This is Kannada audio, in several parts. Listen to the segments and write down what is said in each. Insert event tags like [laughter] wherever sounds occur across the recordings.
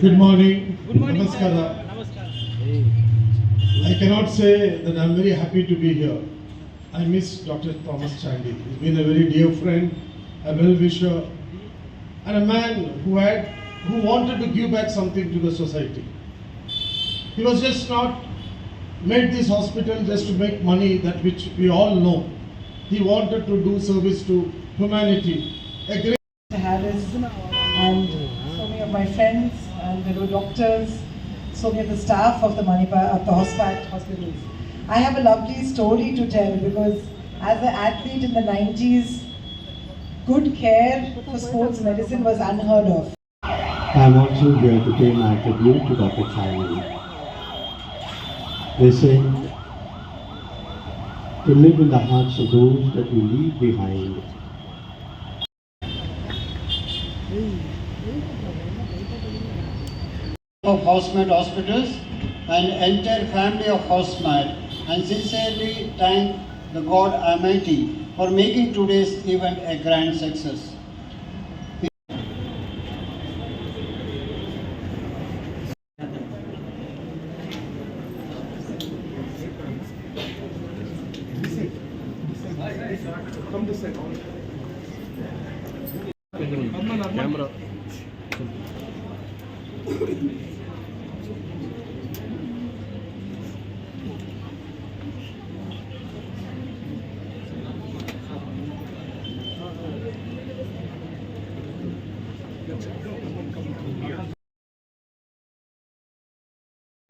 Good morning. Good morning. Namaskara. Namaskar. I cannot say that I'm very happy to be here. I miss Dr. Thomas Chandy. He's been a very dear friend, a well-wisher, and a man who had, who wanted to give back something to the society. He was just not made this hospital just to make money, that which we all know. He wanted to do service to humanity. A great Harris and so many of my friends and there were doctors, so many of the staff of the Manipur, of the hospital, hospitals. I have a lovely story to tell because as an athlete in the 90s, good care for sports medicine was unheard of. I am also here to pay my tribute to Dr. Chayani. They say, to live in the hearts of those that we leave behind. Of HouseMed Hospitals and entire family of HouseMed and sincerely thank the God Almighty for making today's event a grand success. [laughs]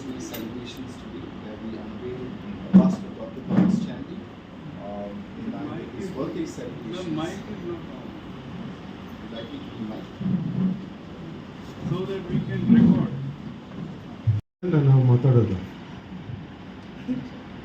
Day celebrations today, where we unveil the bust of Dr. Thomas Chandy um, in line with his birthday celebrations. The mic is not on, Would like me to be mic? so that we can record. ನಾವು ಮಾತಾಡೋದು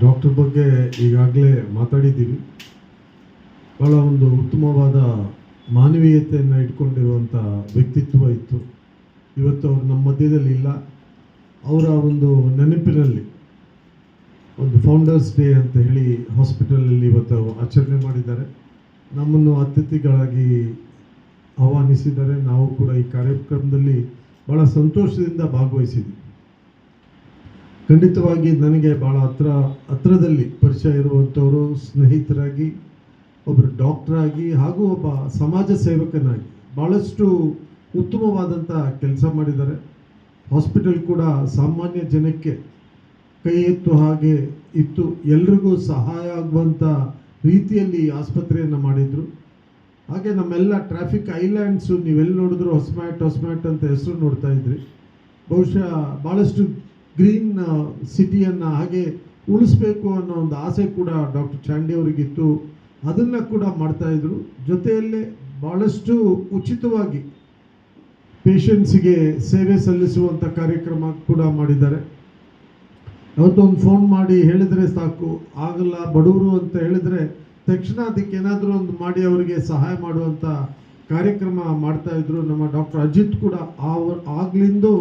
ಡಾಕ್ಟರ್ ಬಗ್ಗೆ ಈಗಾಗಲೇ ಮಾತಾಡಿದ್ದೀವಿ ಭಾಳ ಒಂದು ಉತ್ತಮವಾದ ಮಾನವೀಯತೆಯನ್ನು ಇಟ್ಕೊಂಡಿರುವಂಥ ವ್ಯಕ್ತಿತ್ವ ಇತ್ತು ಇವತ್ತು ಅವ್ರು ನಮ್ಮ ಮಧ್ಯದಲ್ಲಿ ಇಲ್ಲ ಅವರ ಒಂದು ನೆನಪಿನಲ್ಲಿ, ಒಂದು ಫೌಂಡರ್ಸ್ ಡೇ ಅಂತ ಹೇಳಿ ಹಾಸ್ಪಿಟಲಲ್ಲಿ ಇವತ್ತು ಆಚರಣೆ ಮಾಡಿದ್ದಾರೆ. ನಮ್ಮನ್ನು ಅತಿಥಿಗಳಾಗಿ ಆಹ್ವಾನಿಸಿದ್ದಾರೆ. ನಾವು ಕೂಡ ಈ ಕಾರ್ಯಕ್ರಮದಲ್ಲಿ ಭಾಳ ಸಂತೋಷದಿಂದ ಭಾಗವಹಿಸಿದ್ವಿ. ಖಂಡಿತವಾಗಿ ನನಗೆ ಭಾಳ ಹತ್ರ, ಹತ್ರದಲ್ಲಿ ಪರಿಚಯ ಇರುವಂಥವರು, ಸ್ನೇಹಿತರಾಗಿ, ಒಬ್ಬರು ಡಾಕ್ಟ್ರಾಗಿ ಹಾಗೂ ಒಬ್ಬ ಸಮಾಜ ಸೇವಕನಾಗಿ ಭಾಳಷ್ಟು ಉತ್ತಮವಾದಂಥ ಕೆಲಸ ಮಾಡಿದ್ದಾರೆ. ಹಾಸ್ಪಿಟಲ್ ಕೂಡ ಸಾಮಾನ್ಯ ಜನಕ್ಕೆ ಕೈ ಎತ್ತು ಹಾಗೆ ಇತ್ತು. ಎಲ್ರಿಗೂ ಸಹಾಯ ಆಗುವಂಥ ರೀತಿಯಲ್ಲಿ ಆಸ್ಪತ್ರೆಯನ್ನು ಮಾಡಿದರು. ಹಾಗೆ ನಮ್ಮೆಲ್ಲ ಟ್ರಾಫಿಕ್ ಐಲ್ಯಾಂಡ್ಸು ನೀವೆಲ್ಲಿ ನೋಡಿದ್ರು ಹೊಸ್ಮ್ಯಾಟ್ ಹೊಸ್ಮ್ಯಾಟ್ ಅಂತ ಹೆಸರು ನೋಡ್ತಾ ಇದ್ರಿ. ಬಹುಶಃ ಭಾಳಷ್ಟು ಗ್ರೀನ್ ಸಿಟಿಯನ್ನು ಹಾಗೆ ಉಳಿಸ್ಬೇಕು ಅನ್ನೋ ಒಂದು ಆಸೆ ಕೂಡ ಡಾಕ್ಟರ್ ಚಾಂಡಿ ಅವರಿಗಿತ್ತು. ಅದನ್ನು ಕೂಡ ಮಾಡ್ತಾಯಿದ್ರು ಜೊತೆಯಲ್ಲೇ ಭಾಳಷ್ಟು ಉಚಿತವಾಗಿ ಪೇಷಂಟ್ಸಿಗೆ ಸೇವೆ ಸಲ್ಲಿಸುವಂಥ ಕಾರ್ಯಕ್ರಮ ಕೂಡ ಮಾಡಿದ್ದಾರೆ. ಅವತ್ತೊಂದು ಫೋನ್ ಮಾಡಿ ಹೇಳಿದರೆ ಸಾಕು, ಆಗಲ್ಲ, ಬಡವರು ಅಂತ ಹೇಳಿದರೆ ತಕ್ಷಣ ಅದಕ್ಕೆ ಏನಾದರೂ ಒಂದು ಮಾಡಿ ಅವರಿಗೆ ಸಹಾಯ ಮಾಡುವಂಥ ಕಾರ್ಯಕ್ರಮ ಮಾಡ್ತಾಯಿದ್ರು ನಮ್ಮ ಡಾಕ್ಟರ್ ಅಜಿತ್ ಕೂಡ. ಅವ್ರ ಆಗ್ಲಿಂದು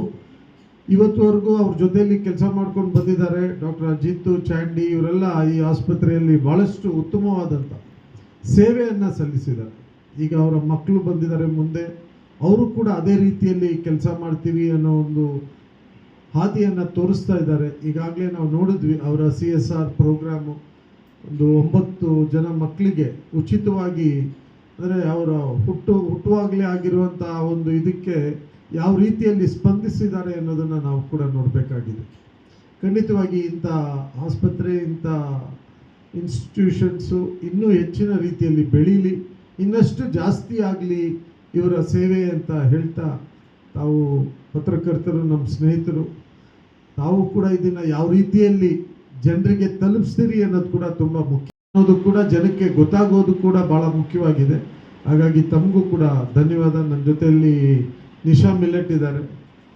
ಇವತ್ತುವರೆಗೂ ಅವ್ರ ಜೊತೆಯಲ್ಲಿ ಕೆಲಸ ಮಾಡ್ಕೊಂಡು ಬಂದಿದ್ದಾರೆ ಡಾಕ್ಟರ್ ಅಜಿತ್, ಚಾಂಡಿ, ಇವರೆಲ್ಲ ಈ ಆಸ್ಪತ್ರೆಯಲ್ಲಿ ಭಾಳಷ್ಟು ಉತ್ತಮವಾದಂಥ ಸೇವೆಯನ್ನು ಸಲ್ಲಿಸಿದ್ದಾರೆ. ಈಗ ಅವರ ಮಕ್ಕಳು ಬಂದಿದ್ದಾರೆ ಮುಂದೆ. ಅವರು ಕೂಡ ಅದೇ ರೀತಿಯಲ್ಲಿ ಕೆಲಸ ಮಾಡ್ತೀವಿ ಅನ್ನೋ ಒಂದು ಹಾದಿಯನ್ನು ತೋರಿಸ್ತಾ ಇದ್ದಾರೆ. ಈಗಾಗಲೇ ನಾವು ನೋಡಿದ್ವಿ ಅವರ ಸಿ ಎಸ್ ಆರ್ ಪ್ರೋಗ್ರಾಮು ಒಂದು ಒಂಬತ್ತು ಜನ ಮಕ್ಕಳಿಗೆ ಉಚಿತವಾಗಿ ಅಂದರೆ ಅವರ ಹುಟ್ಟು ಹುಟ್ಟುವಾಗಲೇ ಆಗಿರುವಂಥ ಒಂದು ಇದಕ್ಕೆ ಯಾವ ರೀತಿಯಲ್ಲಿ ಸ್ಪಂದಿಸಿದ್ದಾರೆ ಅನ್ನೋದನ್ನು ನಾವು ಕೂಡ ನೋಡಬೇಕಾಗಿದೆ. ಖಂಡಿತವಾಗಿ ಇಂಥ ಆಸ್ಪತ್ರೆ, ಇಂಥ ಇನ್ಸ್ಟಿಟ್ಯೂಷನ್ಸು ಇನ್ನೂ ಹೆಚ್ಚಿನ ರೀತಿಯಲ್ಲಿ ಬೆಳೀಲಿ, ಇನ್ನಷ್ಟು ಜಾಸ್ತಿ ಆಗಲಿ ಇವರ ಸೇವೆ ಅಂತ ಹೇಳ್ತಾ ತಾವು ಪತ್ರಕರ್ತರು, ನಮ್ಮ ಸ್ನೇಹಿತರು, ತಾವು ಕೂಡ ಇದನ್ನು ಯಾವ ರೀತಿಯಲ್ಲಿ ಜನರಿಗೆ ತಲುಪಿಸ್ತೀರಿ ಅನ್ನೋದು ಕೂಡ ತುಂಬ ಮುಖ್ಯ. ಅನ್ನೋದು ಕೂಡ ಜನಕ್ಕೆ ಗೊತ್ತಾಗೋದು ಕೂಡ ಭಾಳ ಮುಖ್ಯವಾಗಿದೆ. ಹಾಗಾಗಿ ತಮಗೂ ಕೂಡ ಧನ್ಯವಾದ. ನನ್ನ ಜೊತೆಯಲ್ಲಿ ನಿಶಾ ಮಿಲೆಟ್ ಇದ್ದಾರೆ.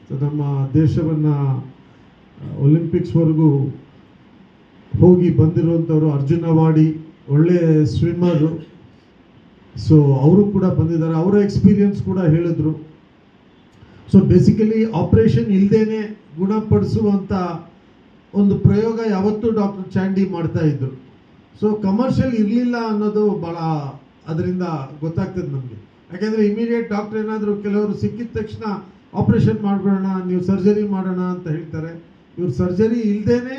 ಸೊ, ನಮ್ಮ ದೇಶವನ್ನು ಒಲಿಂಪಿಕ್ಸ್ವರೆಗೂ ಹೋಗಿ ಬಂದಿರುವಂಥವ್ರು ಅರ್ಜುನ ವಾಡಿ ಒಳ್ಳೆ ಸ್ವಿಮ್ಮರು ಸೊ ಅವರು ಕೂಡ ಬಂದಿದ್ದಾರೆ. ಅವರ ಎಕ್ಸ್ಪೀರಿಯನ್ಸ್ ಕೂಡ ಹೇಳಿದ್ರು. ಸೊ ಬೇಸಿಕಲಿ ಆಪರೇಷನ್ ಇಲ್ಲದೇನೆ ಗುಣಪಡಿಸುವಂಥ ಒಂದು ಪ್ರಯೋಗ ಯಾವತ್ತೂ ಡಾಕ್ಟರ್ ಚಾಂಡಿ ಮಾಡ್ತಾ ಇದ್ರು. ಸೊ ಕಮರ್ಷಿಯಲ್ ಇರಲಿಲ್ಲ ಅನ್ನೋದು ಭಾಳ ಅದರಿಂದ ಗೊತ್ತಾಗ್ತದೆ ನಮಗೆ. ಯಾಕೆಂದರೆ ಇಮಿಡಿಯೇಟ್ ಡಾಕ್ಟರ್ ಏನಾದರೂ ಕೆಲವರು ಸಿಕ್ಕಿದ ತಕ್ಷಣ ಆಪರೇಷನ್ ಮಾಡಿಬಿಡೋಣ, ನೀವು ಸರ್ಜರಿ ಮಾಡೋಣ ಅಂತ ಹೇಳ್ತಾರೆ. ಇವ್ರು ಸರ್ಜರಿ ಇಲ್ಲದೇನೆ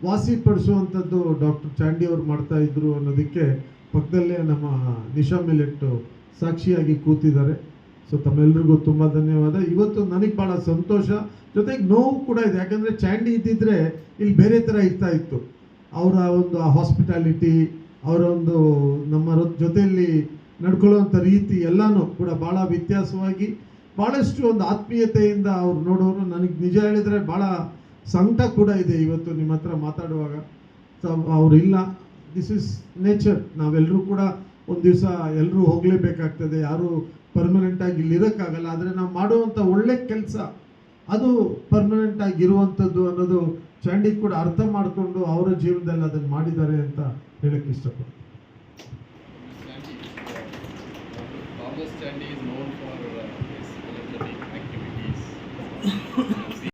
ವಾಸಿಪಡಿಸುವಂಥದ್ದು ಡಾಕ್ಟರ್ ಚಾಂಡಿ ಅವ್ರು ಮಾಡ್ತಾ ಇದ್ರು ಅನ್ನೋದಕ್ಕೆ ಪಕ್ಕದಲ್ಲೇ ನಮ್ಮ ನಿಶಾ ಮಿಲೆಟ್ಟು ಸಾಕ್ಷಿಯಾಗಿ ಕೂತಿದ್ದಾರೆ. ಸೊ ತಮ್ಮೆಲ್ರಿಗೂ ತುಂಬ ಧನ್ಯವಾದ. ಇವತ್ತು ನನಗೆ ಭಾಳ ಸಂತೋಷ. ಜೊತೆಗೆ ನೋವು ಕೂಡ ಇದೆ. ಯಾಕಂದರೆ ಚಾಂಡಿ ಇದ್ದಿದ್ರೆ ಇಲ್ಲಿ ಬೇರೆ ಥರ ಇರ್ತಾ ಇತ್ತು. ಅವರ ಒಂದು ಹಾಸ್ಪಿಟಾಲಿಟಿ ಅವರ ಒಂದು ನಮ್ಮ ಜೊತೆಯಲ್ಲಿ ನಡ್ಕೊಳ್ಳುವಂಥ ರೀತಿ ಎಲ್ಲನೂ ಕೂಡ ಭಾಳ ವ್ಯತ್ಯಾಸವಾಗಿ ಭಾಳಷ್ಟು ಒಂದು ಆತ್ಮೀಯತೆಯಿಂದ ಅವ್ರು ನೋಡೋರು. ನನಗೆ ನಿಜ ಹೇಳಿದರೆ ಭಾಳ ಸಂಕಟ ಕೂಡ ಇದೆ ಇವತ್ತು ನಿಮ್ಮ ಹತ್ರ ಮಾತಾಡುವಾಗ. ಸೊ ಅವರಿಲ್ಲ ದಿಸ್ ಇಸ್ ನೇಚರ್ ನಾವೆಲ್ಲರೂ ಕೂಡ ಒಂದು ದಿವಸ ಎಲ್ಲರೂ ಹೋಗಲೇಬೇಕಾಗ್ತದೆ. ಯಾರೂ ಪರ್ಮನೆಂಟಾಗಿ ಇಲ್ಲಿರೋಕ್ಕಾಗಲ್ಲ. ಆದರೆ ನಾವು ಮಾಡುವಂಥ ಒಳ್ಳೆ ಕೆಲಸ, ಅದು ಪರ್ಮನೆಂಟಾಗಿ ಇರುವಂಥದ್ದು ಅನ್ನೋದು ಚಾಂಡಿ ಕೂಡ ಅರ್ಥ ಮಾಡಿಕೊಂಡು ಅವರ ಜೀವನದಲ್ಲಿ ಅದನ್ನು ಮಾಡಿದ್ದಾರೆ ಅಂತ ಹೇಳಕ್ಕೆ ಇಷ್ಟಪಡ್ತೀನಿ. Philanthropic activities.